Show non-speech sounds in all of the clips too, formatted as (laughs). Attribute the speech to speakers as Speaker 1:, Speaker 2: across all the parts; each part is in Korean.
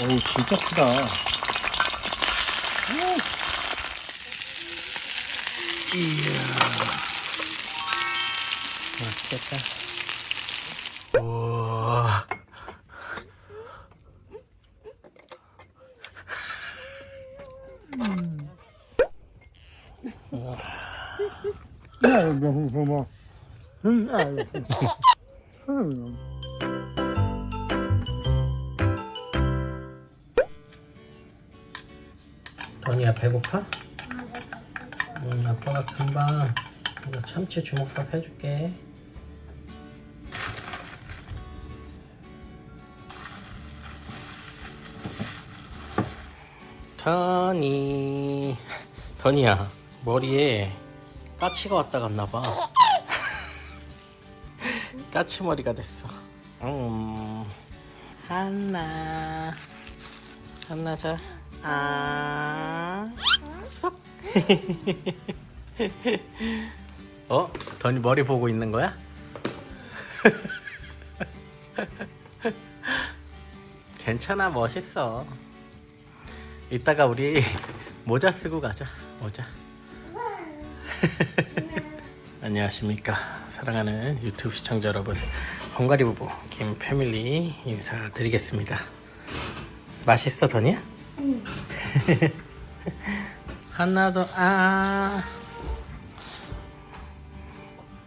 Speaker 1: 어우 진짜 크다.
Speaker 2: 이야. 맛있겠다. 우와.
Speaker 1: 야, 뭐, 뭐, 뭐. 응, 아, 응.
Speaker 2: don이 배고파? 응, 아빠가 금방 이거 참치 주먹밥 해줄게. 더니, 더니야 머리에 까치가 왔다 갔나봐. (laughs) 까치 머리가 됐어. 음, 한나, 한나 자, 아, 쏙. (laughs) 어? 더니 머리 보고 있는 거야? (laughs) 괜찮아 멋있어 이따가 우리 (laughs) 모자 쓰고 가자 모자 안녕하십니까 사랑하는 유튜브 시청자 여러분 헝가리 부부 김 패밀리 인사드리겠습니다 맛있어 더니야? (laughs) 하나도 아.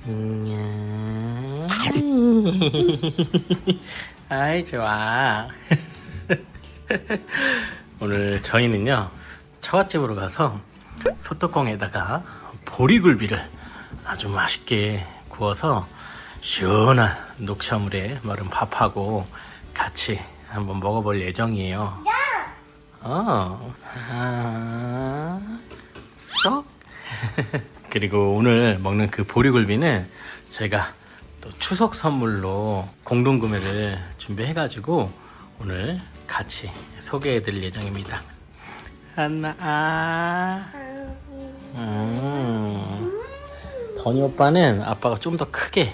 Speaker 2: 음. 아이 좋아. (laughs) 오늘 저희는요 처갓집으로 가서 소뚜껑에다가 보리굴비를 아주 맛있게 구워서 시원한 녹차물에 마른 밥하고 같이 한번 먹어볼 예정이에요 어, 아, 쏙. (laughs) 그리고 오늘 먹는 그 보리굴비는 제가 또 추석 선물로 공동 구매를 준비해 가지고 오늘 같이 소개해 드릴 예정입니다. 하나, 아, 음. 더니 오빠는 아빠가 좀 더 크게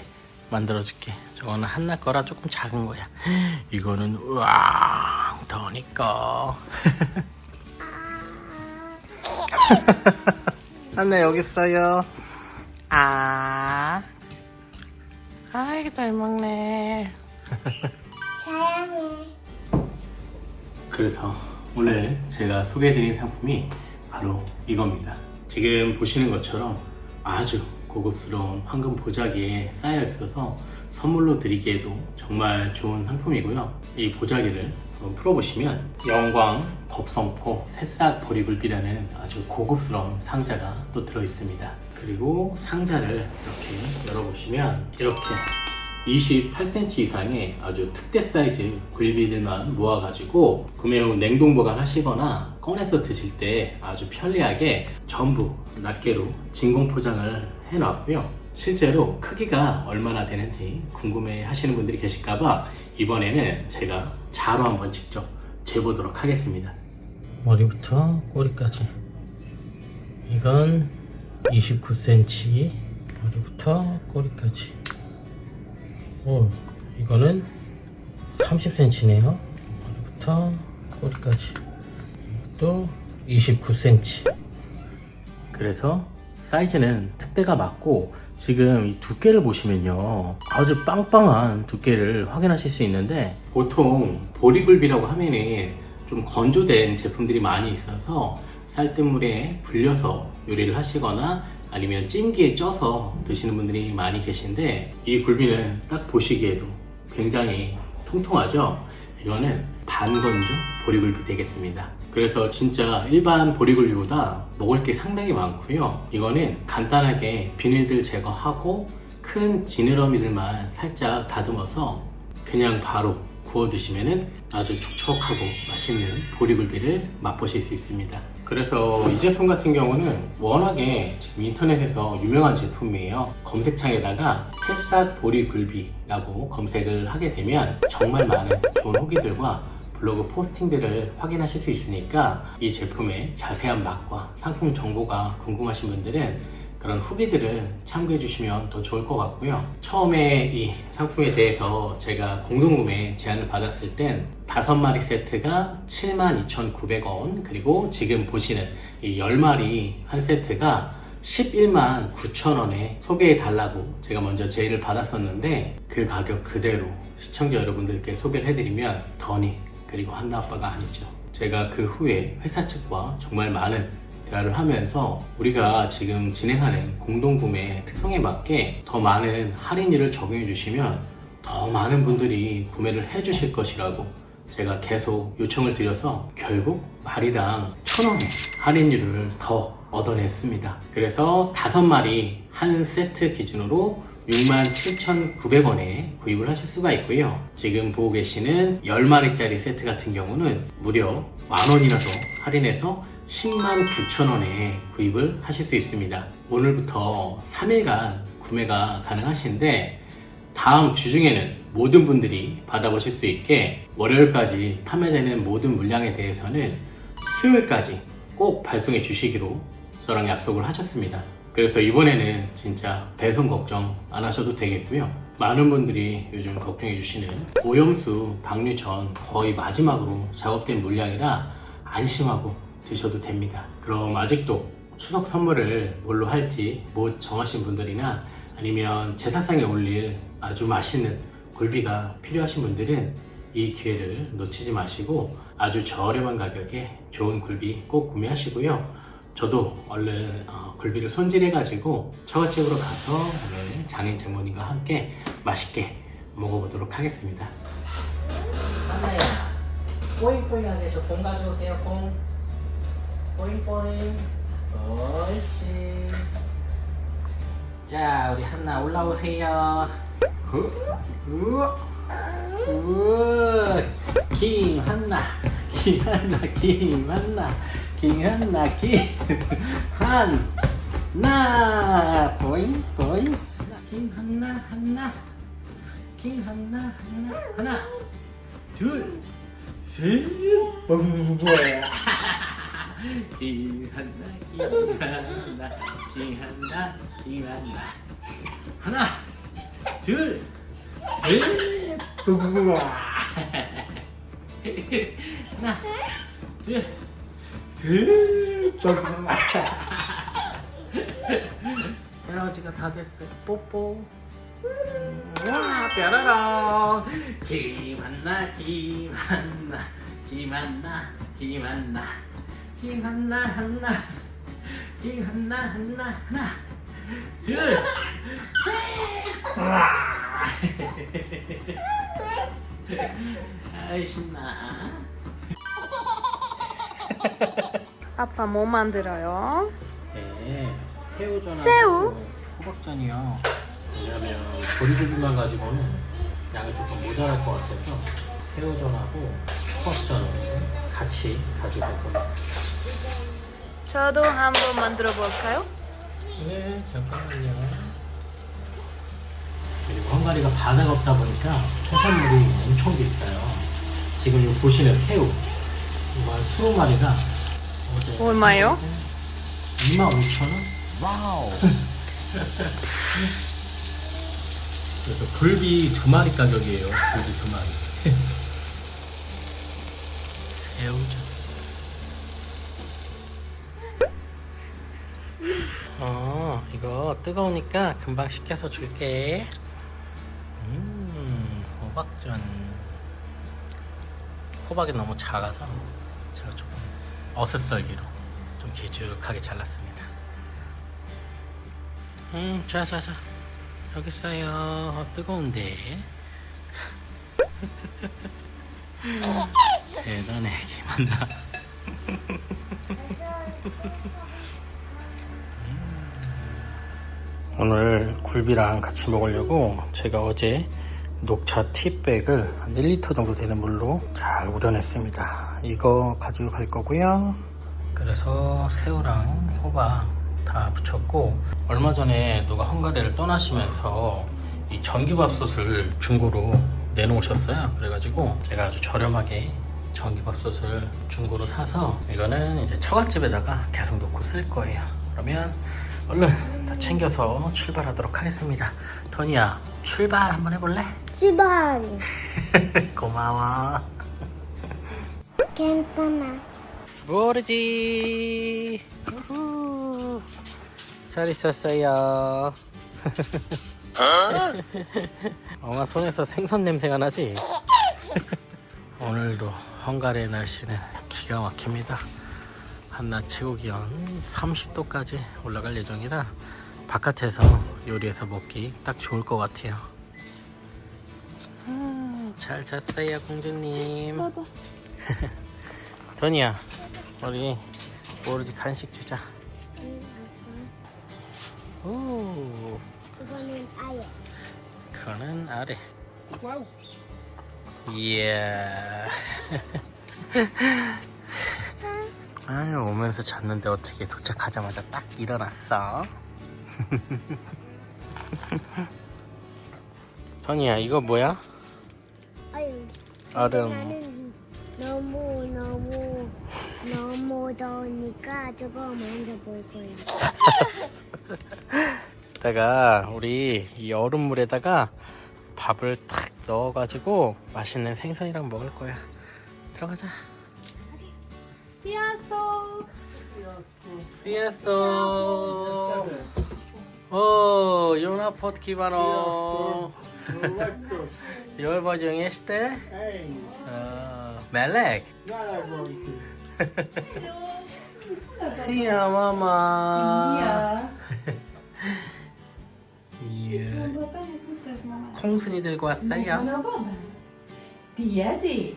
Speaker 2: 만들어 줄게. 저거는 한나 거라 조금 작은 거야. 이거는 우 거. (laughs) 한나 여기 있어요. 아, 아이고 잘 먹네.
Speaker 3: 사랑해.
Speaker 2: 그래서 오늘 제가 소개해드린 상품이 바로 이겁니다. 지금 보시는 것처럼 아주 고급스러운 황금 보자기에 쌓여 있어서 선물로 드리기에도 정말 좋은 상품이고요. 이 보자기를 풀어보시면 영광 법성포 새싹 보리굴비라는 아주 고급스러운 상자가 또 들어 있습니다. 그리고 상자를 이렇게 열어보시면 이렇게 28cm 이상의 아주 특대 사이즈 굴비들만 모아가지고 구매 후 냉동 보관하시거나 꺼내서 드실 때 아주 편리하게 전부 낱개로 진공 포장을 해놨고요. 실제로 크기가 얼마나 되는지 궁금해 하시는 분들이 계실까봐 이번에는 제가 자로 한번 직접 재보도록 하겠습니다. 머리부터 꼬리까지. 이건 29cm. 머리부터 꼬리까지. 오, 이거는 30cm네요. 머리부터 꼬리까지. 또 29cm. 그래서 사이즈는 특대가 맞고 지금 이 두께를 보시면요 아주 빵빵한 두께를 확인하실 수 있는데 보통 보리굴비라고 하면은 좀 건조된 제품들이 많이 있어서 쌀뜨물에 불려서 요리를 하시거나 아니면 찜기에 쪄서 드시는 분들이 많이 계신데 이 굴비는 딱 보시기에도 굉장히 통통하죠 이거는 반건조 보리굴비 되겠습니다. 그래서 진짜 일반 보리굴비보다 먹을 게 상당히 많고요. 이거는 간단하게 비닐들 제거하고 큰 지느러미들만 살짝 다듬어서 그냥 바로 구워 드시면은 아주 촉촉하고 맛있는 보리굴비를 맛보실 수 있습니다. 그래서 이 제품 같은 경우는 워낙에 지금 인터넷에서 유명한 제품이에요. 검색창에다가 새싹 보리굴비라고 검색을 하게 되면 정말 많은 좋은 후기들과 블로그 포스팅들을 확인하실 수 있으니까 이 제품의 자세한 맛과 상품 정보가 궁금하신 분들은 그런 후기들을 참고해 주시면 더 좋을 것 같고요. 처음에 이 상품에 대해서 제가 공동구매 제안을 받았을 땐 다섯 마리 세트가 72,900원 그리고 지금 보시는 이 10마리 한 세트가 11만 9천원에 소개해 달라고 제가 먼저 제의를 받았었는데 그 가격 그대로 시청자 여러분들께 소개를 해드리면 더니 그리고 한나 아빠가 아니죠. 제가 그 후에 회사 측과 정말 많은 대화를 하면서 우리가 지금 진행하는 공동구매 특성에 맞게 더 많은 할인율을 적용해 주시면 더 많은 분들이 구매를 해 주실 것이라고 제가 계속 요청을 드려서 결국 마리당 천 원의 할인율을 더 얻어냈습니다. 그래서 다섯 마리 한 세트 기준으로 67,900원에 구입을 하실 수가 있고요. 지금 보고 계시는 10마리짜리 세트 같은 경우는 무려 만원이나 더 할인해서 10만 9천원에 구입을 하실 수 있습니다. 오늘부터 3일간 구매가 가능하신데 다음 주 중에는 모든 분들이 받아보실 수 있게 월요일까지 판매되는 모든 물량에 대해서는 수요일까지 꼭 발송해 주시기로 저랑 약속을 하셨습니다. 그래서 이번에는 진짜 배송 걱정 안 하셔도 되겠고요. 많은 분들이 요즘 걱정해 주시는 오염수 방류 전 거의 마지막으로 작업된 물량이라 안심하고 드셔도 됩니다. 그럼 아직도 추석 선물을 뭘로 할지 못 정하신 분들이나 아니면 제사상에 올릴 아주 맛있는 굴비가 필요하신 분들은 이 기회를 놓치지 마시고 아주 저렴한 가격에 좋은 굴비 꼭 구매하시고요. 저도 얼른 어, 굴비를 손질해 가지고 처갓집으로 가서 오늘 장인 장모님과 함께 맛있게 먹어보도록 하겠습니다.
Speaker 3: 한나야 뽀잉뽀잉 하게 저공 가져오세요 공 뽀잉뽀잉. 옳지. 자 우리 한나 올라오세요. 후, 우, 우, 김한나 김한나 김한나 김한나 김한나 뽀잉 뽀잉. 김한나 한나. 김한나 한나 하나. 둘, 셋, 뻥뻥. 기한다, 기한다, 기한다, 기한다. 하나, 둘, 셋, 뻥뻥. (laughs) 하나, 둘, 셋. 할아버지가 다 됐어요. 뽀뽀. 와 뾰로롱 김한나 김한나 김한나 김한나 김한나 한나 김한나 한나 하나 둘셋 (laughs) 아이 신나 (laughs)
Speaker 4: 아빠 뭐 만들어요?
Speaker 2: 네, 새우전.
Speaker 4: 새우?
Speaker 2: 호박전이요. 왜냐면 보리고기만 가지고는 양이 조금 모자랄 것 같아서 새우전하고 호박전을 같이 가지고 올 겁니다.
Speaker 4: 저도 한번 만들어 볼까요?
Speaker 2: 네, 잠깐만요. 그리고 헝가리가 바다가 없다 보니까 해산물이 엄청 비싸요. 지금 보시는 새우, 한 20마리가 어제
Speaker 4: 얼마요?
Speaker 2: 2만 5천 원? 와우. 그래서 굴비 두 마리 가격이에요. 굴비 두 마리. 새우젓. 어, 이거 뜨거우니까 금방 식혀서 줄게. 음, 호박전. 호박이 너무 작아서 어슷썰기로 좀 길쭉하게 잘랐습니다. 음, 자, 자, 자. 여기 있어요. 어, 뜨거운데. (laughs) 대단해, 김한나. (laughs) 오늘 굴비랑 같이 먹으려고 제가 어제 녹차 티백을 한 1리터 정도 되는 물로 잘 우려냈습니다. 이거 가지고 갈 거고요. 그래서 새우랑 호박 다 붙였고 얼마 전에 누가 헝가리를 떠나시면서 이 전기밥솥을 중고로 내놓으셨어요. 그래가지고 제가 아주 저렴하게 전기밥솥을 중고로 사서 이거는 이제 처갓집에다가 계속 놓고 쓸 거예요. 그러면 얼른 다 챙겨서 출발하도록 하겠습니다. 토니야, 출발 한번 해볼래?
Speaker 5: 출발. (laughs)
Speaker 2: 고마워.
Speaker 5: 괜찮아.
Speaker 2: 모르지. 우후. 잘 있었어요. (laughs) 엄마 손에서 생선 냄새가 나지? (laughs) 오늘도 헝가리의 날씨는 기가 막힙니다. 한낮 최고 기온 30도까지 올라갈 예정이라 바깥에서 요리해서 먹기 딱 좋을 것 같아요. 음, 잘 잤어요, 공주님. (laughs) 도니야, 우리 모르지 간식 주자. 오,
Speaker 5: 이거는 아예.
Speaker 2: 그거는 아래. 이야. (laughs) 아유, 오면서 잤는데 어떻게 도착하자마자 딱 일어났어? (laughs) 토니야, 이거 뭐야?
Speaker 5: 아유.
Speaker 2: 얼음.
Speaker 5: 너무 너무 너무 더우니까 저거 만져볼 거야. (laughs)
Speaker 2: 이따가 우리 이 얼음물에다가 밥을 탁 넣어가지고 맛있는 생선이랑 먹을 거야. 들어가자. Siesto. Oh, jó napot kívánok! Jól vagyunk, este? Ah, meleg? Szia, mama! Szia! 콩순이 들고 왔어요.
Speaker 3: Tiédi?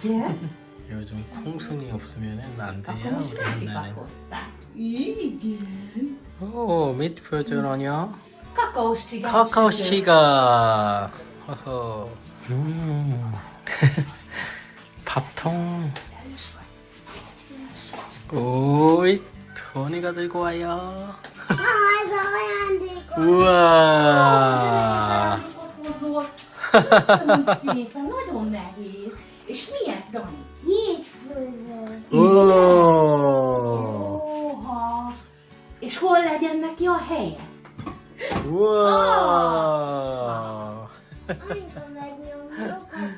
Speaker 3: Igen?
Speaker 2: 요즘 콩순이 없으면 안 돼요.
Speaker 3: Akkor most
Speaker 2: 우리
Speaker 3: másikat
Speaker 2: 한나는.
Speaker 3: hozták. Igen.
Speaker 2: 오, anya?
Speaker 3: Kakaós csigás.
Speaker 2: 카카오 씨가. 허허. 음. 밥통. 오이, 토니가 들고 와요.
Speaker 5: 아, 저거 안
Speaker 2: 우와.
Speaker 3: Hozol. Köszönöm szépen, nagyon nehéz. És miért, Dani?
Speaker 5: Jézfőző.
Speaker 2: 우와.
Speaker 3: Óha. És hol legyen neki a helye?
Speaker 2: 우와.
Speaker 5: amikor megnyomjuk, akkor készül.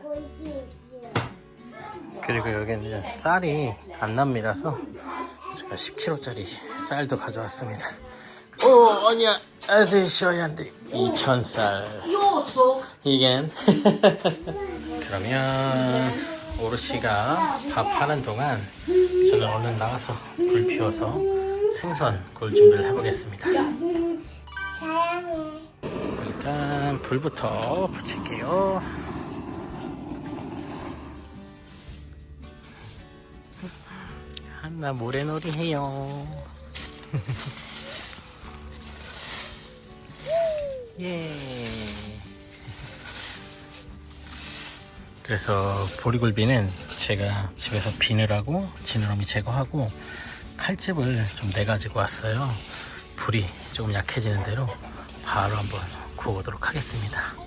Speaker 2: 그리고 여기는 쌀이 단남미라서 제가 10kg짜리 쌀도 가져왔습니다. 오, 아니야. 아주 시원한데. 2,000쌀.
Speaker 3: Jó sok.
Speaker 2: 이겐. (laughs) 그러면 오르씨가 밥 하는 동안 저는 얼른 나가서 불 피워서 생선 구울 준비를 해보겠습니다. 일단 불부터 붙일게요. 나 모래놀이 해요. (laughs) 예. 그래서 보리굴비는 제가 집에서 비늘하고 지느러미 제거하고 칼집을 좀 내가지고 왔어요. 불이 조금 약해지는 대로 바로 한번 구워보도록 하겠습니다.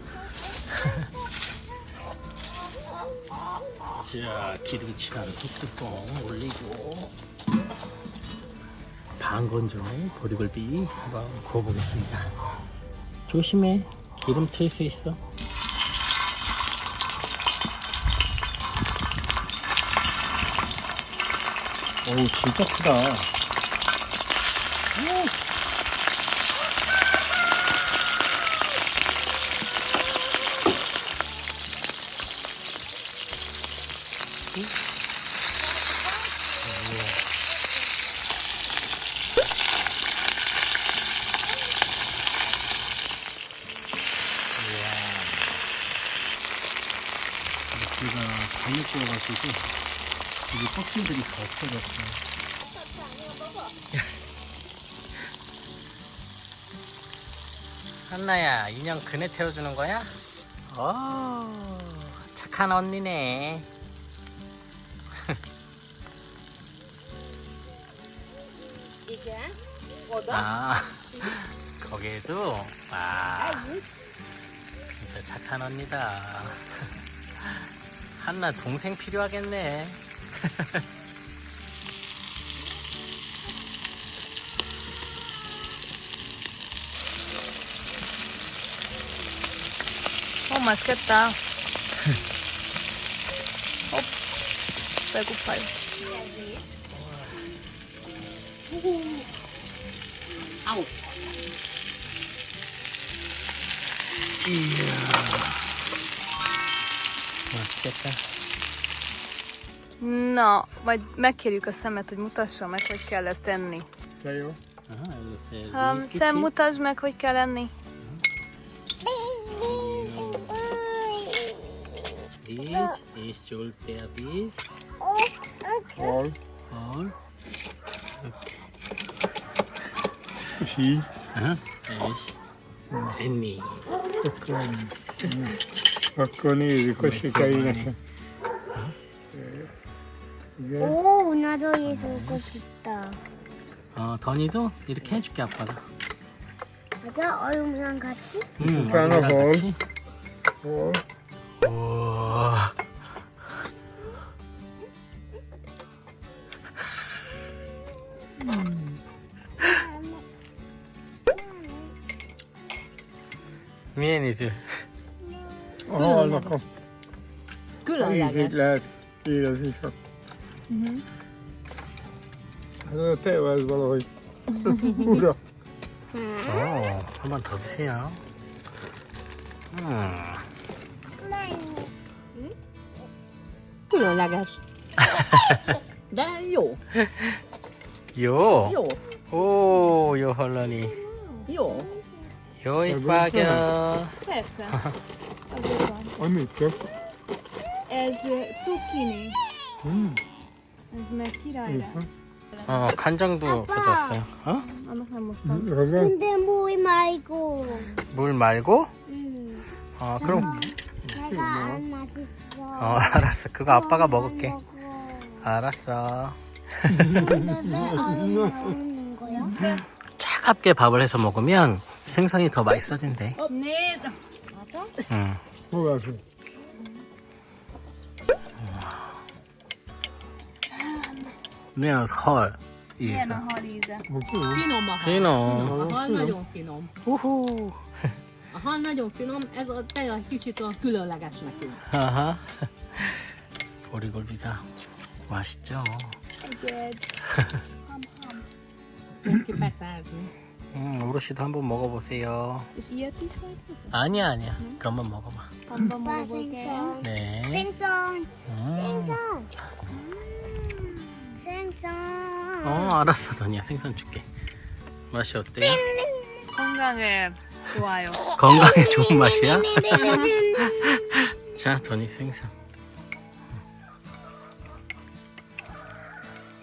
Speaker 2: 자, 기름칠한 소뚜껑 올리고 반건조 보리굴비 한번 구워보겠습니다. 조심해, 기름 튈 수 있어.
Speaker 1: 어우, 진짜 크다.
Speaker 2: 제가 잘못 구워가지고 여기 껍질들이 다 없어졌어요. 한나야 인형 그네 태워주는 거야? 어 착한 언니네. 그래도 와 진짜 착한 언니다. (laughs) 한나 동생 필요하겠네. (laughs)
Speaker 6: 어 맛있겠다. (laughs) 어 배고파요.
Speaker 3: 아우.
Speaker 6: Na, majd megkérjük a szemet, hogy mutassa meg, hogy kell ezt enni.
Speaker 1: De jó.
Speaker 2: Aha, először
Speaker 6: Um, szem, mutasd meg, hogy kell enni.
Speaker 2: Víz, és csulte a víz.
Speaker 1: Hol?
Speaker 2: Hol?
Speaker 1: És így.
Speaker 2: Aha, és enni.
Speaker 1: Akkor nézzük, hogy sikerül nekem. Igen.
Speaker 5: 오, 나도 얘 먹고 싶다.
Speaker 2: 어, 던이도 이렇게 해줄게 아빠가.
Speaker 5: 맞아? 얼음랑 같이?
Speaker 2: 응,
Speaker 1: 하나 볼.
Speaker 2: 같이? 우와. Milyen ízű?
Speaker 1: A halnak a ízét
Speaker 3: Különleges.
Speaker 1: lehet érezni csak. Ez a tejvel ez valahogy. Ura.
Speaker 2: 어, 한번더 드세요. 음.
Speaker 3: Különleges. De jó.
Speaker 2: 요.
Speaker 3: Jó.
Speaker 2: 오, 요 헐러니.
Speaker 3: Jó.
Speaker 2: 요 이뻐겨.
Speaker 6: Persze. Azért van.
Speaker 1: Amit csak.
Speaker 6: Ez cukkini.
Speaker 1: Hmm.
Speaker 6: Ez meg király lesz.
Speaker 2: 어, 간장도 가져왔어요. 어?
Speaker 6: Annak nem hoztam.
Speaker 1: Ragad.
Speaker 5: 근데 물 말고.
Speaker 2: 물 말고?
Speaker 5: 응.
Speaker 2: 어, 그럼
Speaker 5: 내가 안 맛있어.
Speaker 2: 어, 알았어. 그거 아빠가 먹을게.
Speaker 5: 먹어.
Speaker 2: 알았어.
Speaker 5: 근데 왜 얼음 (laughs) 먹는 거야?
Speaker 2: 차갑게 밥을 해서 먹으면 생선이 더 맛있어진대.
Speaker 6: Nézd!
Speaker 5: 맞아?
Speaker 2: 응. Íze?
Speaker 6: a hal íze.
Speaker 3: Finom a hal.
Speaker 2: Finom.
Speaker 3: A hal nagyon finom.
Speaker 2: 우후.
Speaker 3: A hal nagyon finom, ez a tej egy kicsit olyan különleges nekünk.
Speaker 2: 아하. 보리굴비가 맛있죠.
Speaker 6: Egyed.
Speaker 3: Neki pecázni.
Speaker 2: 음, 어르씨도 한번 먹어보세요. 아니야, 아니야. 그것만 먹어봐.
Speaker 6: Magolok el.
Speaker 5: 생선.
Speaker 2: 네.
Speaker 5: 생선.
Speaker 2: 음.
Speaker 5: 생선. 생선.
Speaker 2: 어, 알았어, 더니야. 생선 줄게. 맛이 어때요?
Speaker 6: 건강에 좋아요.
Speaker 2: 건강에 좋은 맛이야? (laughs) 자, 더니 생선.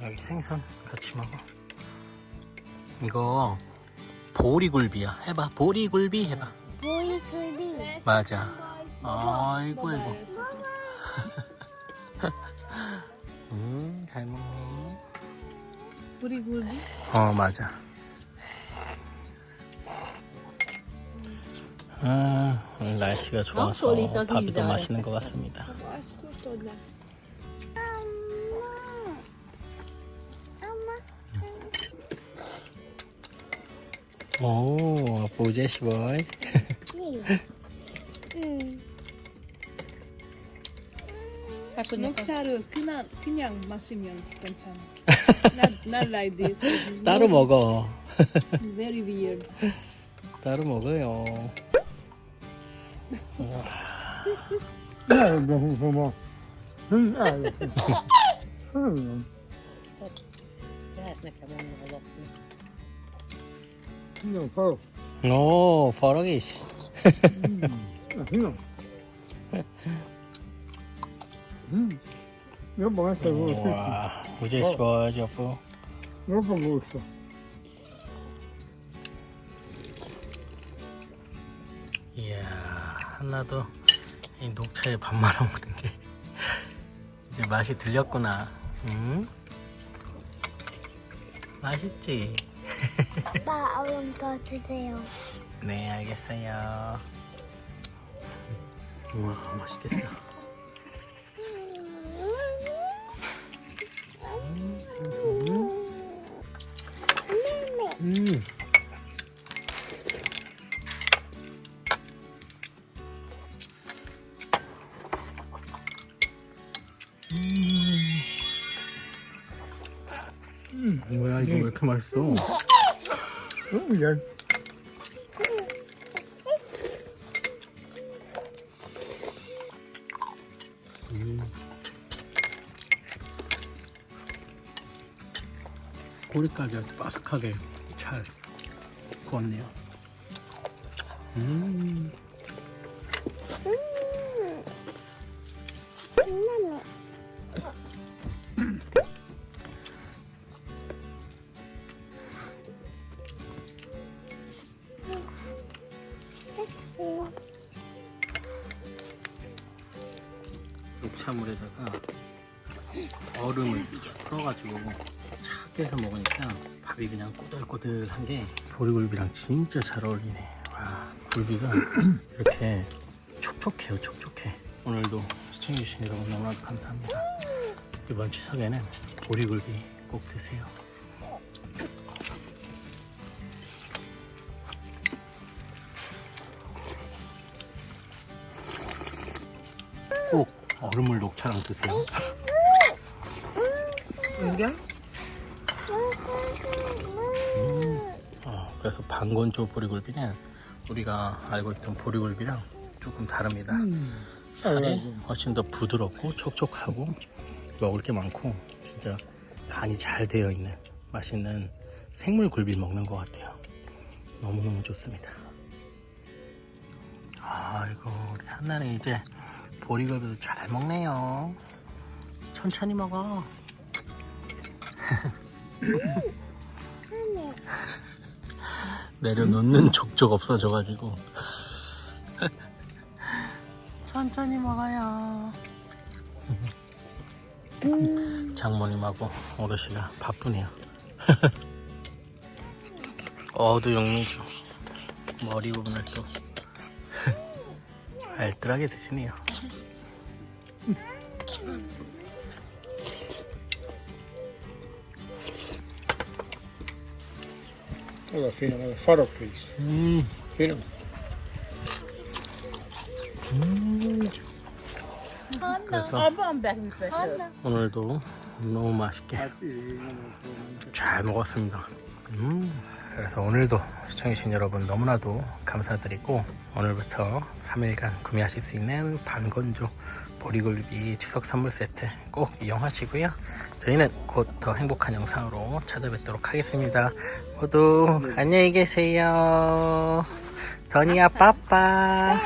Speaker 2: 여기 생선 같이 먹어. 이거 보리굴비야. 해봐. 보리굴비 해봐.
Speaker 5: 보리 굴비.
Speaker 2: 맞아. 아이고, 아이고. (laughs) 음, 잘 먹네.
Speaker 6: 우리 굴비?
Speaker 2: 어, 맞아. 아, 오늘 날씨가 좋아서
Speaker 3: az
Speaker 2: 밥이 더
Speaker 3: íze.
Speaker 2: 맛있는 것 같습니다.
Speaker 6: Kóstold le.
Speaker 2: 오, 보제시 보이.
Speaker 5: 응.
Speaker 6: 녹차를 그냥 그냥 마시면 괜찮아. not, not like this.
Speaker 2: 따로 먹어.
Speaker 6: Very weird.
Speaker 2: 따로 먹어요.
Speaker 1: Nem, Hm. Hm. Finom, halok.
Speaker 2: 오, 버럭이시.
Speaker 1: Finom. Hm. Jobban meg kell volna sütni.
Speaker 2: 와, 보제시 보이, 여보.
Speaker 1: Jobban gúzta.
Speaker 2: 이야, 하나도 이 녹차에 밥 말아 먹는 게 이제 맛이 들렸구나. 응? 맛있지?
Speaker 5: 아빠 얼음 더 주세요.
Speaker 2: 네, 알겠어요. 우와, 맛있겠다.
Speaker 1: 음. 음.
Speaker 2: 뭐야 이거 왜 이렇게 맛있어?
Speaker 1: 응, 야,
Speaker 2: 꼬리까지 아주 바삭하게 잘 구웠네요. 음. 해서 먹으니까 밥이 그냥 꼬들꼬들한 게 보리굴비랑 진짜 잘 어울리네. 와, 굴비가 (clears throat) 이렇게 촉촉해요, 촉촉해. 오늘도 시청해주신 여러분 너무나도 감사합니다. 이번 추석에는 보리굴비 꼭 드세요. 꼭 얼음물 녹차랑 드세요.
Speaker 6: 이게?
Speaker 2: 어, 그래서 방건조 보리굴비는 우리가 알고 있던 보리굴비랑 조금 다릅니다. 살이 훨씬 더 부드럽고 촉촉하고 먹을 게 많고 진짜 간이 잘 되어 있는 맛있는 생물 굴비 먹는 것 같아요. 너무너무 좋습니다. 아이고 우리 한나는 이제 보리굴비도 잘 먹네요. 천천히 먹어. (laughs) 내려놓는 족족 없어져가지고. (laughs) 천천히 먹어요. (laughs) 장모님하고 어르시가 바쁘네요. (laughs) 어두 영미죠. 머리 부분을 또 알뜰하게 드시네요
Speaker 1: Allora, fino alla farò please.
Speaker 2: 음,
Speaker 1: Fino.
Speaker 2: 그래서 오늘도 너무 맛있게 잘 먹었습니다. 음, 그래서 오늘도 시청해주신 여러분 너무나도 감사드리고 오늘부터 3일간 구매하실 수 있는 반건조 보리굴비 추석 선물 세트 꼭 이용하시고요. 저희는 곧 더 행복한 영상으로 찾아뵙도록 하겠습니다. 모두 안녕히 계세요. 더니야 빠빠.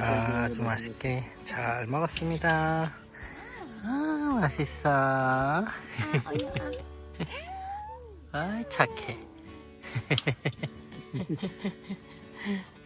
Speaker 2: 아주 맛있게 잘 먹었습니다. 아, 맛있어. (laughs) 아, 착해. (laughs)